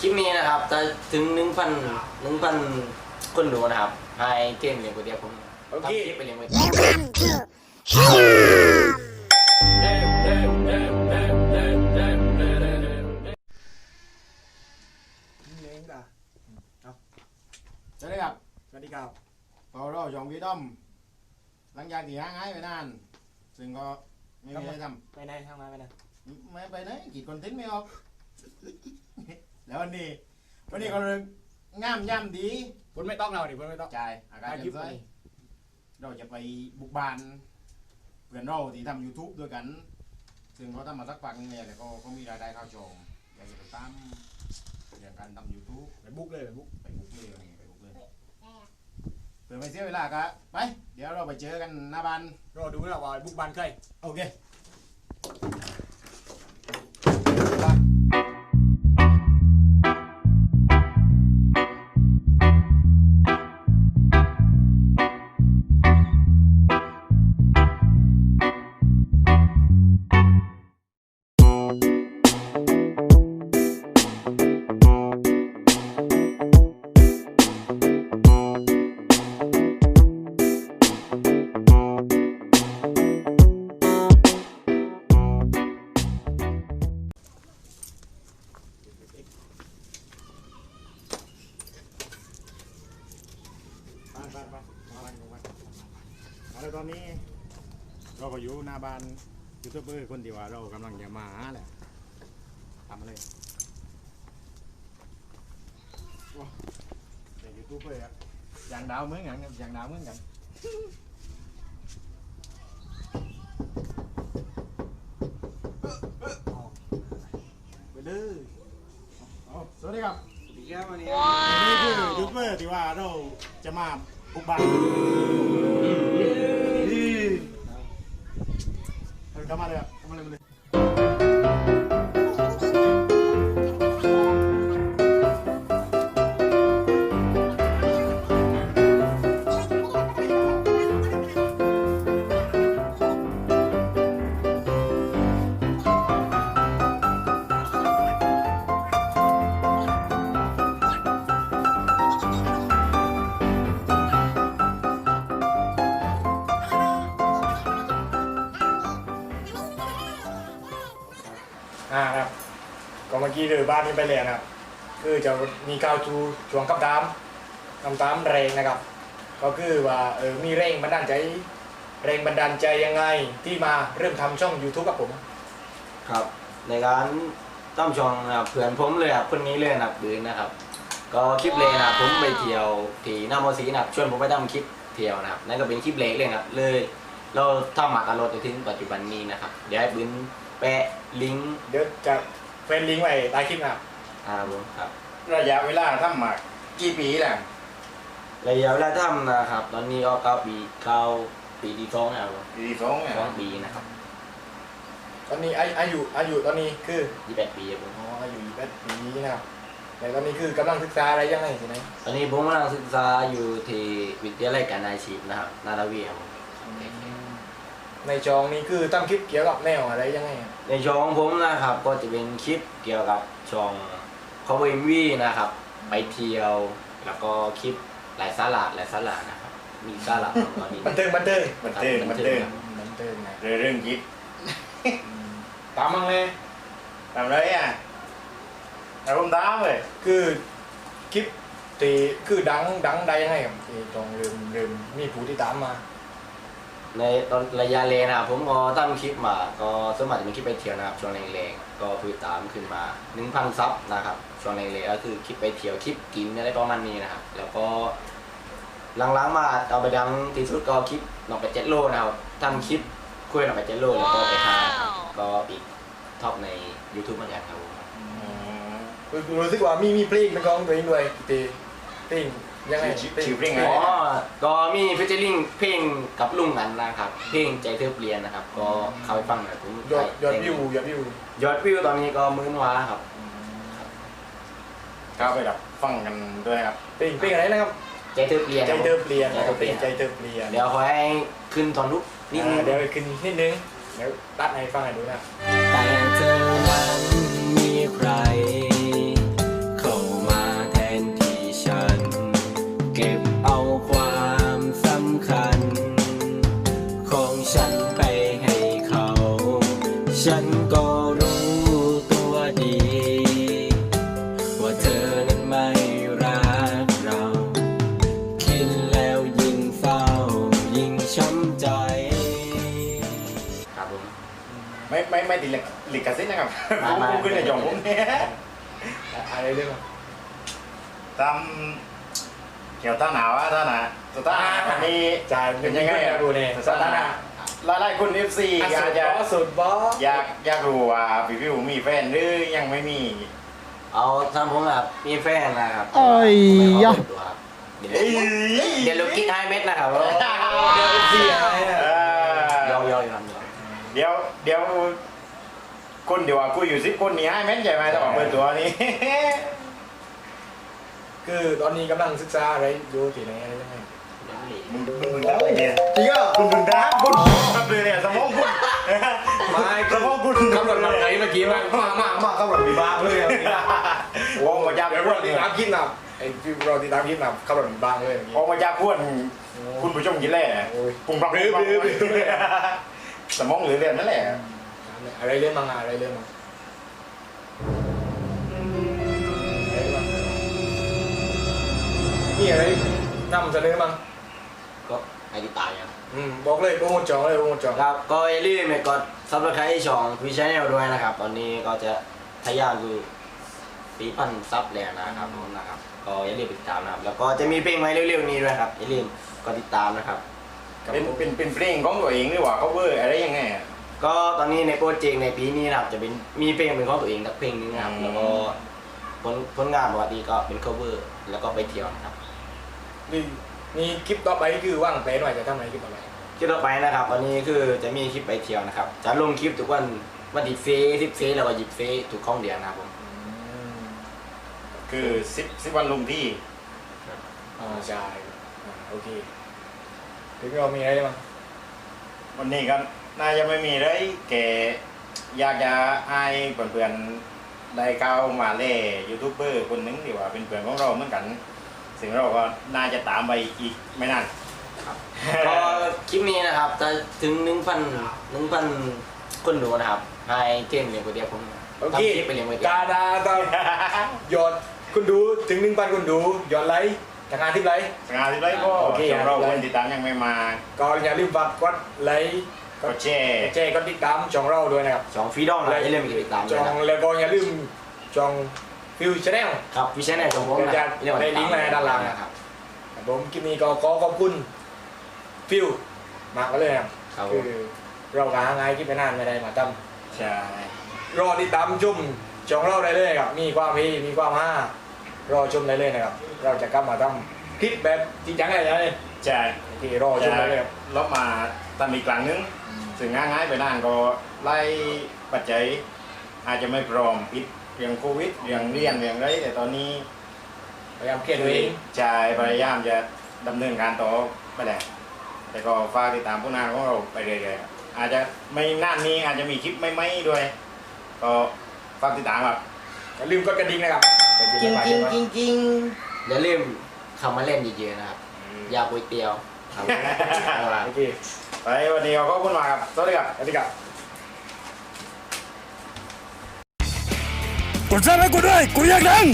คลิปนี้นะครับจะถึงหนึ่งพันหนึ่งพันคนดูนะครับให้เกมเลี้ยงก๋วยเตี๋ยวผมโอเค ทำคลิปไปเลี้ยงก๋วยเตี๋ยวเล้งด่ะสวัสดีครับสวัสดีครับพอเราช่องวีดอม หลังจากที่ห่างหายไปนาน ซึ่งก็ไม่มีอะไรทไปไหนทางมาไปไหนำไม่ไปไหนกีดคอนเทนต์ไม่ออก แล้ววันนี้วันนี้ก็เรื่องงามย่ำดีคุณไม่ต้องเราดิคุณไม่ต้องจ่ายอากาศถ่ายคลิเย็ปนใสมาดิเราจะไปบุกบานเพื่อนเราที่ทำ YouTube ด้วยกัน ซึ่งเขาทำมาสักพักนึงเนี่ยแต่ก็ก็มีรายได้เข้าชมอยากจะไปตามเรื่องการทำ YouTube ไปบุ๊กเลยไปบุ๊กไปบุกเลยวันนี้ไปบุกเลยเพื่อไม่เสียเวลาก็ไป เดี๋ยวเราไปเจอกันหน้าบ้านรอดูนะว่าบุ๊กบันใครโอเค บ้านยูทูบเบอร์คนที่ว่าเรากำลังจะมาหาแหละทำอะไรว้าวเป็นยูทูบเบอร์อะอย่างดาวเหมือนกันครับอย่างดาวเหมือนกันไปเลยเอาสวัสดีครับดีครับวันนี้นี่คือยูทูบเบอร์ที่ว่าเราจะมาบุกบ้าน เอา ก็เมื่อกี้คือบ้านนี้ไปเลยนะครับ คือจะมีก้าวจูช่วงกับดามคำตามแรงนะครับ ก็คือว่าเออมีแรงบันดาลใจแรงบันดาลใจยังไงที่มาเริ่มทำช่อง YouTube กับผม ครับ ในการต้อมชองนะครับเพื่อนผมเลยครับคนนี้เลยนะครับบืนนะครับ ก็คลิปเลยนะครับผมไปเที่ยวที่หน้าโมอสีนะครับชวนผมไปทำคลิปเที่ยวนะครับนั่นก็เป็นคลิปเล็กเลยนะครับเลย เราทำหมากกันรถจนถึงปัจจุบันนี้นะครับเดี๋ยวให้บืนแปะลิงก์เดี๋ยวจะ เฟรนลิงก์ไว้ใต้คลิปนะครับอ่าผมครับ ระยะเวลาทำมากี่ปีแหละระยะเวลาทำนะครับ ตอนนี้ก็เก้าปีเก้าปีที่สองแล้วปีสองเนี่ยสองปีนะครับตอนนี้อาอายุอายุตอนนี้คือยี่แปดปีครับผมอ๋ออายุ21ปีนะครับแต่ตอนนี้คือกำลังศึกษาอะไรยังไงสินะตอนนี้ผมกำลังศึกษาอยู่ที่วิทยาลัยการอาชีพนะครับนาราวีครับผม ในจองนี้คือตั้งคลิปเกี่ยวกับแนวอะไรยังไงครับในช่องของผมนะครับก็จะเป็นคลิปเกี่ยวกับช่องคอเวมวีนะครับ ไปเที่ยว แล้วก็คลิปหลายสาระหลายสาระนะครับ มีสาระของตอนนี้บันเทิงบันเทิงมันเติมมันเติมบันเทิงนะเรื่องยิบตามมังเลยทำไรอะแต่ผมตามเลยคือคลิปที่คือดังดังได้ยังไงครับที่จองเริ่มเริ่มมีผู้ที่ตามมา ในตอนระยะเลนนะครับผมก็ตั้งคลิปมา ก็สวนมัครจะเป็นคลิปไปเที่ยวนะครับช่วงแรงๆก็คือตามขึ้นมา1,000ซับนะครับช่วงแรงๆก็คือคลิปไปเที่ยวคลิปกินอะไรประมาณนี้นะครับแล้วก็หลังๆมาเอาไปดังที่สุดก็คลิปนอกไปเจ็ดโลนะครับทำคลิปคุยนอกไปเจ็ดโลแล้วก็ไปหาก็อีกท็อปใน YouTube เหมือนกันครับผม รู้สึกว่ามีมีเพลงเป็นของตัวเองด้วยตีเพลง ยังไงชื่อเพลงไงอ๋อก็มีฟิชเชอร์ลิงเพลงกับลุงกันนะครับ เพลงใจเธอเปลี่ยนนะครับ ก็เข้าไปฟังหน่อยผมยอดยอดวิวเพลงยอดวิวยอดวิวตอนนี้ก็หมื่นว้าครับเข้าไปดับฟังกันด้วยครับเพลงเพลงอะไรนะครับใจเธอเปลี่ยนใจเธอเปลี่ยนใจเธอเปลี่ยนใจเธอเปลี่ยนเดี๋ยวขอให้ขึ้นตอนลุกนิดนึอ่างเดี๋ยวไปขึ้นนิดนึงเดี๋ยวตัดให้ฟังให้ดูนะแต่เธอนั้นมีใคร ใจ ครับผม ไม่ไม่ไม่ติดหลิกกระซิบนะครับไม่ไม่ขึ้นในยยองผมเนี่ยอะไรเรื่องตามเกี่ยวต้าหนาวะต้าหนาตัวต้าอันนี้จานเป็นยังไงะดูเนี่ยต้าหนาหลายๆคนเอฟซีอยากจะสุดบอสอยากอยากรู้ว่าพี่พี่ผมมีแฟนหรือยังไม่มี เอาทำผมแบบมีแฟนนะครับเอ้ยไม่ขอเปิดตัวครับ เดี๋ยวเดี๋ยวลูกกิ๊กไฮเม็ดนะครับเดี๋ยวเสียอะไรเอยอยครับเดี๋ยวเดี๋ยวคนเดี๋ยวกูอยู่สิบคนนี้ให้แม่นใจไหมแต่ว่าเปิดตัวนี้คือตอนนี้กำลังศึกษาอะไรดูที่ไหนอะไรยังไงมึงมึงมึงได้เนี่ยจริงอะคุณมึงได้คุณครับเลยเนี่ยสมองคุณไม่สมองคุณขับรถมาไหนเมื่อกี้มามามามาขับรถมีบ้าเลยอะโอ้มาจากเดี๋ยวเรากติดตามคลิปนะ ไอ้ที่เราติดตามคลิปนะขับรถมีบ้างเลยอย่างงี้โอ้มาจากพวกคุณผู้ชมกินแล่โอ้ย ปุ่งปรับรื้อรื้อรื้อสมองหรือเรียนนั่นแหละอะไรเรื่องมังอะไรเรื่องมังนี่อะไรนำเสนอมังก็ไอติดตามยังอืมบอกเลยโปรโมทจองเลยโปรโมทจองครับก็อย่าลืมไปกดซับสไครต์ช่องพีชแนลด้วยนะครับ ตอนนี้ก็จะทะยานคือปีพันซับแล้วนะครับผมนะครับ ก็อย่าลืมติดตามนะครับแล้วก็จะมีเพลงใหม่เร็วๆนี้ด้วยครับอย่าลืมกดติดตามนะครับเป็นเป็นเป็นเพลงของตัวเองหรือว่า cover อะไรยังไงอะ ก็ตอนนี้ในโปรเจกต์ในปีนี้นะครับจะเป็นมีเพลงเป็นของตัวเองสักเพลงหนึงนะครับอืมแล้วก็ผลผลงานปกติก็เป็น cover แล้วก็ไปเที่ยวนะครับ นี่นี่คลิปต่อไปคือว่างแผนหน่อยจะทำอะไรคลิปต่อไปคลิปต่อไปนะครับวันนี้คือจะมีคลิปไปเที่ยวนะครับ จะลงคลิปทุกวันวันที่เฟสิบเฟแล้วก็หยิบเฟทุกข้องเดียวนะครับผม คือสิบสิบวันลงที่อ่าใช่อ่าโอเคถึงเรามีอะไรบ้างวันนี้ก็น่าจะไม่มีเลยแกอยากจะให้เพื่อนๆได้เข้ามาเล่ยูทูบเบอร์คนหนึงดีกว่าเป็นเพื่อนของเราเหมือนกันซึ่งเราก็น่าจะตามไปอีกไม่นาน ก็คลิปนี้นะครับจะถึงหนึ่งพันหนึ่งพันคนดูนะครับให้เจมส์เลี้ยงก๋วยเตี๋ยวผมโอเค ทำคลิปไปเลี้ยงก๋วยเตี๋ยว กาดาตามยอด คุณดูถึงหนึ่งพันคุณดูยอดไลค์จากงานที่ไลค์งานที่ไรก็โอเคสำหรับคนติดตามยังไม่มาก็อย่าลืมฝากกดไลค์ก็แชร์แชร์กดติดตามช่องเราด้วยนะครับสองฟรีดอมนะอย่าลืมไปติดตามด้ช่วยองนะแล้วก็อย่าลืมช่องฟิวชแนล ครับพี่ชแนลของผมนะเดี๋ยวจะอย่าลืมไปติในลิงก์ไว้ให้ด้านล่างนะนะครับผมคลิปนี้ก็ขอขอบคุณฟิวมากเลยนะครับครับผคืมอเราหาง่ายที่ไปนานไม่ได้มาตั้มใช่รอติดตามชมช่องเราได้เลยครับ มีความพีมีความห้า รอชมได้เลยนะครับ เราจะกลับมาทำคลิปแบบจริงจังอะไรเลยใช่โอเครอชจะมได้เลยครับลบมาตามอีกครั้งนึงซึ่งง่ายๆไปนานก็ไล่ปัจจัย อาจจะไม่พร้อมปิดเรื่องโควิดเรื่องเรียนเรื่องอะไรแต่ตอนนี้พยายามเครียดตัวเองใช่พยายามจะดำเนินการต่อไปแหละแต่ก็ฝากติดตามผลงานของเราไปเรื่อยๆอาจจะไม่นานนี้อาจจะมีคลิปไม่ไม่ๆด้วย ก็ฝากติดตามครับอย่าลืมกดกระดิ่งนะครับ ไปเจอจริกังนใหม่จริงครับจริงจริงอย่าลืมเข้ามาเล่นเยอะๆนะครับอยากก๋วยเตี๋ยวครับเอาล่ะโอเคไปวันนี้ขอบคุณมากครับสวัสดีครับสวัสดีครับกดซับให้กูด้วยกูอยากดัง